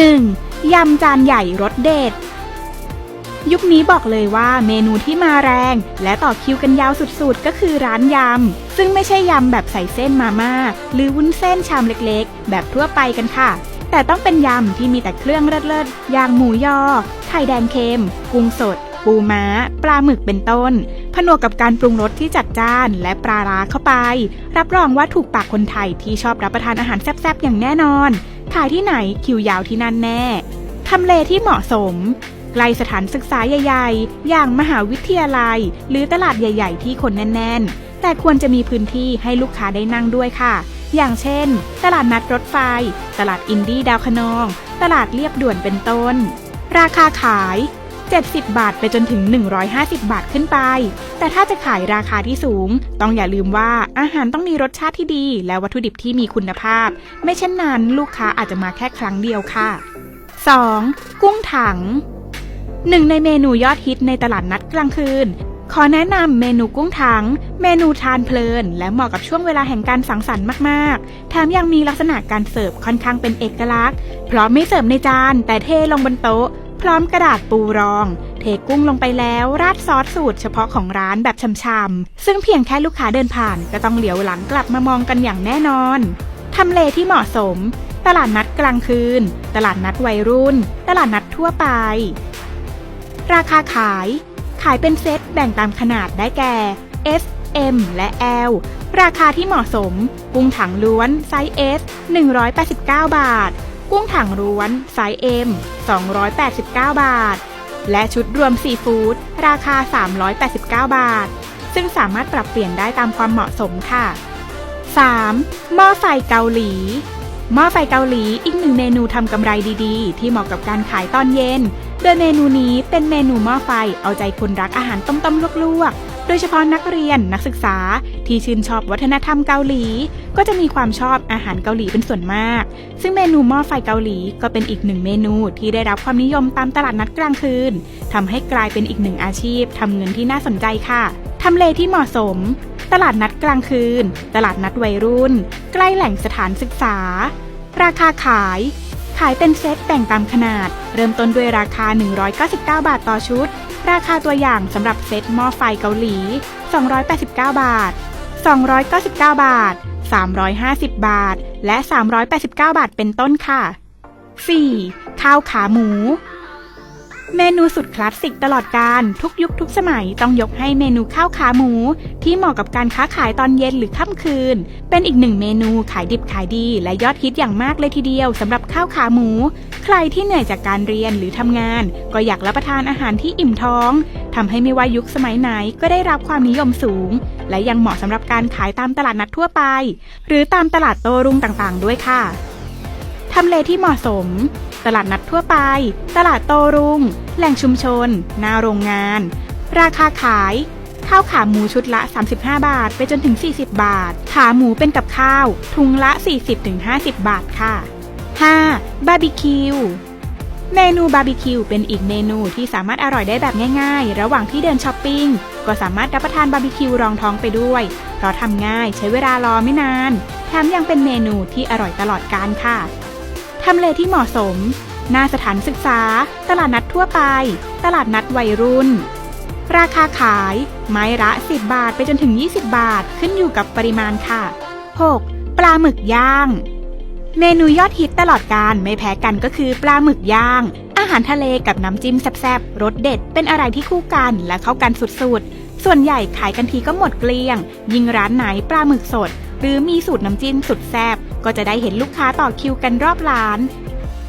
1. ยำจานใหญ่รสเด็ด ยุคนี้บอกเลยว่าเมนูที่มาแรง และต่อคิวกันยาวสุดๆ ก็คือร้านยำ ซึ่งไม่ใช่ยำแบบใส่เส้นมาม่า หรือวุ้นเส้นชามเล็กๆ แบบทั่วไปกันค่ะ แต่ต้องเป็นยำที่มีแต่เครื่องเลิศๆอย่างหมูยอ ไข่แดงเค็ม กุ้งสด ปูม้า ปลาหมึกเป็นต้น ผนวกกับการปรุงรสที่จัดจ้านและปลาร้าเข้าไป รับรองว่าถูกปากคนไทยที่ชอบรับประทานอาหารแซ่บๆอย่างแน่นอน ขายที่ไหนคิวยาวที่นั่นแน่ ทำเลที่เหมาะสมใกล้สถานศึกษาใหญ่ ๆ อย่างมหาวิทยาลัย หรือตลาดใหญ่ ๆ ที่คนแน่น ๆ แต่ควรจะมีพื้นที่ให้ลูกค้าได้นั่งด้วยค่ะ อย่างเช่น ตลาดนัดรถไฟ ตลาดอินดี้ดาวคะนอง ตลาดเรียบด่วนเป็นต้น ราคาขาย 70 บาทไปจนถึง 150 บาทขึ้นไป แต่ถ้าจะขายราคาที่สูง ต้องอย่าลืมว่าอาหารต้องมีรสชาติที่ดี และวัตถุดิบที่มีคุณภาพ ไม่เช่นนั้นลูกค้าอาจจะมาแค่ครั้งเดียวค่ะ 2. กุ้งถังหนึ่งในเมนูยอดฮิตในตลาดนัดกลางคืน ขอแนะนำเมนูกุ้งถัง เมนูทานเพลิน และเหมาะกับช่วงเวลาแห่งการสังสรรค์มากๆ แถมยังมีลักษณะการเสิร์ฟค่อนข้างเป็นเอกลักษณ์ เพราะไม่เสิร์ฟในจานแต่เทลงบนโต๊ะ พร้อมกระดาษปูรอง เทกุ้งลงไปแล้วราดซอสสูตรเฉพาะของร้านแบบช่ำๆซึ่งเพียงแค่ลูกค้าเดินผ่านก็ต้องเหลียวหลังกลับมามองกันอย่างแน่นอนทำเลที่เหมาะสม ตลาดนัดกลางคืน ตลาดนัดวัยรุ่น ตลาดนัดทั่วไป ราคาขาย ขายเป็นเซตแบ่งตามขนาดได้แก่ S M และ L ราคาที่เหมาะสม กุ้งถังล้วน ไซส์ S 189 บาท กุ้งถังล้วนไซส์ M 289 บาท และชุดรวมซีฟู้ดราคา 389 บาท ซึ่งสามารถปรับเปลี่ยนได้ตามความเหมาะสมค่ะ 3. หม้อไฟเกาหลีหม้อไฟเกาหลีอีกหนึ่งเมนูทำกำไรดีๆ ที่เหมาะกับการขายตอนเย็น โดยเมนูนี้เป็นเมนูหม้อไฟเอาใจคนรักอาหารต้มๆลวกๆ โดยเฉพาะนักเรียนนักศึกษาที่ชื่นชอบวัฒนธรรมเกาหลี ก็จะมีความชอบอาหารเกาหลีเป็นส่วนมาก ซึ่งเมนูหม้อไฟเกาหลีก็เป็นอีกหนึ่งเมนูที่ได้รับความนิยมตามตลาดนัดกลางคืนทำให้กลายเป็นอีกหนึ่งอาชีพทำเงินที่น่าสนใจค่ะทำเลที่เหมาะสม ตลาดนัดกลางคืน ตลาดนัดวัยรุ่น ใกล้แหล่งสถานศึกษา ราคาขาย ขายเป็นเซตแบ่งตามขนาด เริ่มต้นด้วยราคา 199 บาทต่อชุด ราคาตัวอย่างสำหรับเซตหม้อไฟเกาหลี 289 บาท 299 บาท 350 บาท และ 389 บาทเป็นต้นค่ะ 4. ข้าวขาหมู เมนูสุดคลาสสิกตลอดการทุกยุคทุกสมัยต้องยกให้เมนูข้าวขาหมู ที่เหมาะกับการค้าขายตอนเย็นหรือค่ำคืน เป็นอีกหนึ่งเมนูขายดิบขายดีและยอดฮิตอย่างมากเลยทีเดียวสำหรับข้าวขาหมู ใครที่เหนื่อยจากการเรียนหรือทำงาน ก็อยากรับประทานอาหารที่อิ่มท้องทำให้ไม่ว่ายุคสมัยไหนก็ได้รับความนิยมสูง และยังเหมาะสำหรับการขายตามตลาดนัดทั่วไป หรือตามตลาดโต้รุ่งต่างๆ ด้วยค่ะ ทำเลที่เหมาะสม ตลาดนัดทั่วไป ตลาดโตรุง แหล่งชุมชน หน้าโรงงาน ราคาขาย ข้าวขาหมูชุดละ 35 บาท ไปจนถึง 40 บาท ขาหมูเป็นกับข้าว ทุงละ 40-50 บาทค่ะ 5. บาร์บีคิวเมนูบาร์บีคิวเป็นอีกเมนูที่สามารถอร่อยได้แบบง่ายๆ ระหว่างที่เดินช้อปปิ้ง ก็สามารถรับประทานบาร์บีคิวรองท้องไปด้วย เพราะทำง่ายใช้เวลารอไม่นาน แถมยังเป็นเมนูที่อร่อยตลอดกาลค่ะ ทำเลที่เหมาะสม หน้าสถานศึกษา ตลาดนัดทั่วไป ตลาดนัดวัยรุ่น ราคาขาย ไม้ละ 10 บาทไปจนถึง 20 บาทขึ้นอยู่กับปริมาณค่ะ 6. ปลาหมึกย่าง เมนูยอดฮิตตลอดการไม่แพ้กันก็คือปลาหมึกย่าง อาหารทะเลกับน้ำจิ้มแซ่บๆรสเด็ดเป็นอะไรที่คู่กันและเข้ากันสุดๆ ส่วนใหญ่ขายกันทีก็หมดเกลี้ยง ยิ่งร้านไหนปลาหมึกสด หรือมีสูตรน้ำจิ้มสุดแซ่บ ก็จะได้เห็นลูกค้าต่อคิวกันรอบร้าน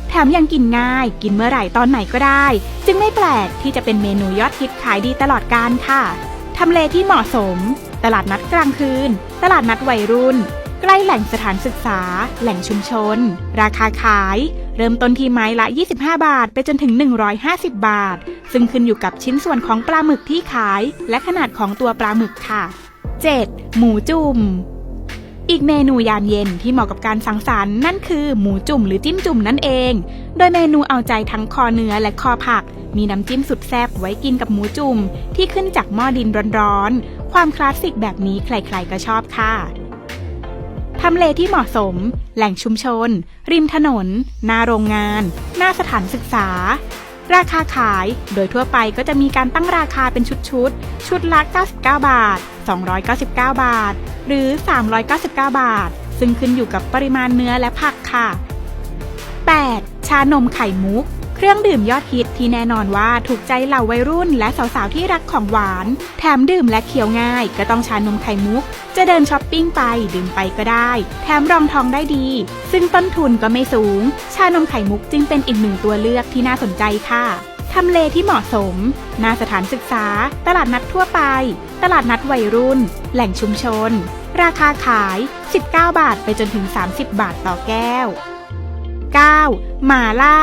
แถมยังกินง่าย กินเมื่อไหร่ตอนไหนก็ได้ จึงไม่แปลกที่จะเป็นเมนูยอดฮิตขายดีตลอดการค่ะทำเลที่เหมาะสม ตลาดนัดกลางคืน ตลาดนัดวัยรุ่น ใกล้แหล่งสถานศึกษา แหล่งชุมชน ราคาขาย เริ่มต้นที่ไม้ละ 25 บาท ไปจนถึง 150 บาท ซึ่งขึ้นอยู่กับชิ้นส่วนของปลาหมึกที่ขาย และขนาดของตัวปลาหมึกค่ะ 7. หมูจุ่ม อีกเมนูยามเย็นที่เหมาะกับการสังสรรค์นั่นคือหมูจุ่มหรือจิ้มจุ่มนั่นเอง โดยเมนูเอาใจทั้งคอเนื้อและคอผัก มีน้ำจิ้มสุดแซ่บไว้กินกับหมูจุ่ม ที่ขึ้นจากหม้อดินร้อนๆ ความคลาสสิกแบบนี้ใครๆก็ชอบค่ะททำเลที่เหมาะสม แหล่งชุมชน ริมถนน หน้าโรงงาน หน้าสถานศึกษา ราคาขาย โดยทั่วไปก็จะมีการตั้งราคาเป็นชุดๆ ชุดละ 99 บาท 299 บาท หรือ 399 บาท ซึ่งขึ้นอยู่กับปริมาณเนื้อและผักค่ะ 8. ชานมไข่มุก เครื่องดื่มยอดฮิตที่แน่นอนว่าถูกใจเหล่าวัยรุ่นและสาวๆที่รักของหวาน แถมดื่มและเคี้ยวง่าย ก็ต้องชานมไข่มุก จะเดินช้อปปิ้งไปดื่มไปก็ได้ แถมรองท้องได้ดี ซึ่งต้นทุนก็ไม่สูง ชานมไข่มุกจึงเป็นอีกหนึ่งตัวเลือกที่น่าสนใจค่ะ ทำเลที่เหมาะสม หน้าสถานศึกษา ตลาดนัดทั่วไป ตลาดนัดวัยรุ่น แหล่งชุมชน ราคาขาย 19 บาทไปจนถึง 30 บาทต่อแก้ว 9. หมาล่า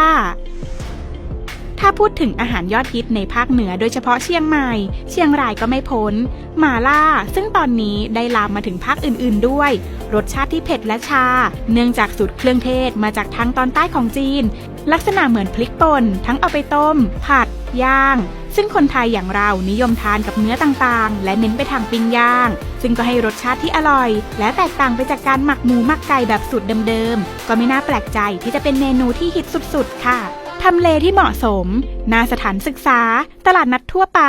ถ้าพูดถึงอาหารยอดฮิตในภาคเหนือโดยเฉพาะเชียงใหม่ เชียงรายก็ไม่พ้นหมาล่า ซึ่งตอนนี้ได้ลามมาถึงภาคอื่นๆด้วย รสชาติที่เผ็ดและชา เนื่องจากสูตรเครื่องเทศมาจากทางตอนใต้ของจีน ลักษณะเหมือนพริกป่นทั้งเอาไปต้ม ผัด ย่าง ซึ่งคนไทยอย่างเรานิยมทานกับเนื้อต่างๆ และเน้นไปทางปิ้งย่าง ซึ่งก็ให้รสชาติที่อร่อย และแตกต่างไปจากการหมักหมูหมักไก่แบบสูตรเดิมๆ ก็ไม่น่าแปลกใจที่จะเป็นเมนูที่ฮิตสุดๆ ค่ะทำเลที่เหมาะสม หนาสถานศึกษา ตลาดนัดทั่วไป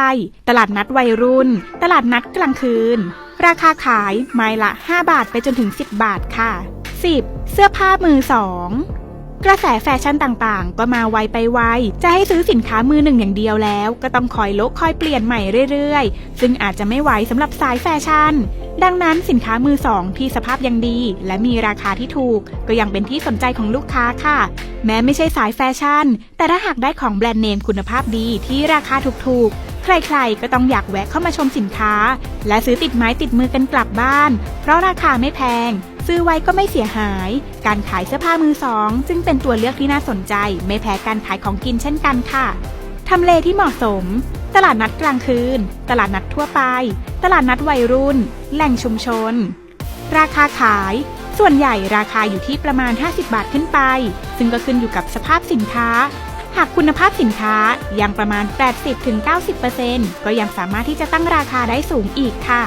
ตลาดนัดวัยรุ่น ตลาดนัดกลางคืน ราคาขายไม้ละ 5 บาทไปจนถึง 10 บาทค่ะ 10. เสื้อผ้ามือสอง กระแสแฟชั่นต่างๆ ก็มาไวไปไว จะให้ซื้อสินค้ามือหนึ่งอย่างเดียวแล้ว ก็ต้องคอยลกคอยเปลี่ยนใหม่เรื่อยๆ ซึ่งอาจจะไม่ไหวสำหรับสายแฟชั่น ดังนั้นสินค้ามือสองที่สภาพยังดี และมีราคาที่ถูก ก็ยังเป็นที่สนใจของลูกค้าค่ะ แม้ไม่ใช่สายแฟชั่น แต่ถ้าหากได้ของแบรนด์เนมคุณภาพดีที่ราคาถูกๆ ใครๆ ก็ต้องอยากแวะเข้ามาชมสินค้า และซื้อติดไม้ติดมือกันกลับบ้าน เพราะราคาไม่แพง ซื้อไว้ก็ไม่เสียหาย การขายเสื้อผ้ามือสอง จึงเป็นตัวเลือกที่น่าสนใจ ไม่แพ้การขายของกินเช่นกันค่ะทำเลที่เหมาะสม ตลาดนัดกลางคืน ตลาดนัดทั่วไป ตลาดนัดวัยรุ่น แหล่งชุมชน ราคาขาย ส่วนใหญ่ราคาอยู่ที่ประมาณ 50 บาทขึ้นไป ซึ่งก็ขึ้นอยู่กับสภาพสินค้า หากคุณภาพสินค้ายังประมาณ 80-90%ก็ยังสามารถที่จะตั้งราคาได้สูงอีกค่ะ